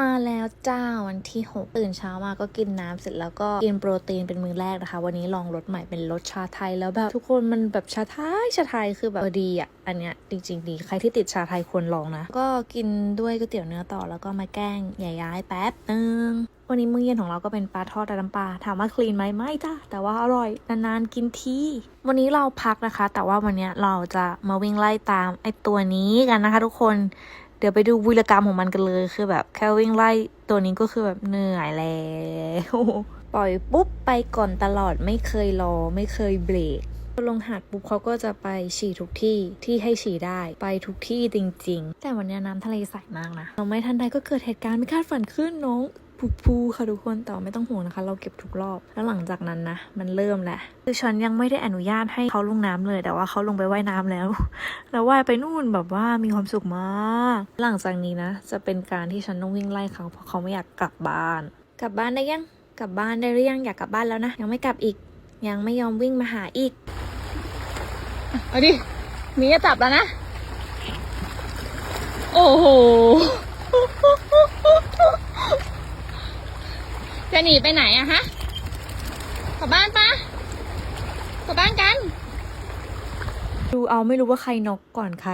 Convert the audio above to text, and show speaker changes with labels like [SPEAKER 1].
[SPEAKER 1] มาแล้วจ้าวันที่หกตื่นเช้ามาก็กินน้ำเสร็จแล้วก็กินโปรตีนเป็นมื้อแรกนะคะ วันนี้ลองรสใหม่เป็นรสชาไทยแล้วแบบทุกคนมันแบบชาไทยชาไทยคือแบบดีอะอันเนี้ยจริงๆดีใครที่ติดชาไทยควรลองนะ ก็กินด้วยก๋วยเตี๋ยวเนื้อต่อแล้วก็มาแกล้งยายย้ายแป๊บนึงวันนี้มื้อเย็นของเราก็เป็นปลาทอดราดน้ำปลาถามว่าคลีนไหมไม่จ้าแต่ว่าอร่อยนานๆกินทีวันนี้เราพักนะคะ แต่ว่าวันเนี้ยเราจะมาวิ่งไล่ตามไอ้ตัวนี้กันนะคะ ทุกคน เดี๋ยวไปดูวีรกรรมของมันกันเลยคือแบบแค่วิ่งไล่ตัวนี้ก็คือแบบเหนื่อยแล้วปล่อยปุ๊บไปก่อนตลอดไม่เคยรอไม่เคยเบรกลงหาดปุ๊บเขาก็จะไปฉี่ทุกที่ที่ให้ฉี่ได้ไปทุกที่จริง ๆ แต่วันนี้น้ำทะเลใสมากนะเราไม่ทันใดก็เกิดเหตุการณ์ไม่คาดฝันขึ้นน้อง พูค่ะทุกคนแต่ไม่ต้องห่วงนะคะ เราเก็บทุกรอบแล้วหลังจากนั้นนะมันเริ่มแหละคือฉันยังไม่ได้อนุญาตให้เขาลงน้ำเลย แต่ว่าเขาลงไปว่ายน้ำแล้ว แล้วว่ายไปนู่นแบบว่ามีความสุขมาก หลังจากนี้นะ จะเป็นการที่ฉันต้องวิ่งไล่เขาเพราะเขาไม่อยากกลับบ้าน กลับบ้านได้ยังกลับบ้านได้หรือยังอยากกลับบ้านแล้วนะยังไม่กลับอีก ยังไม่ยอมวิ่งมาหาอีก
[SPEAKER 2] เอาดิมีจะจับแล้วนะ โอ้โห จะหนีไปไหนอะฮะกลับบ้านปะกลับบ้านกัน
[SPEAKER 1] ดูเอาไม่รู้ว่าใครนกก่อนใคร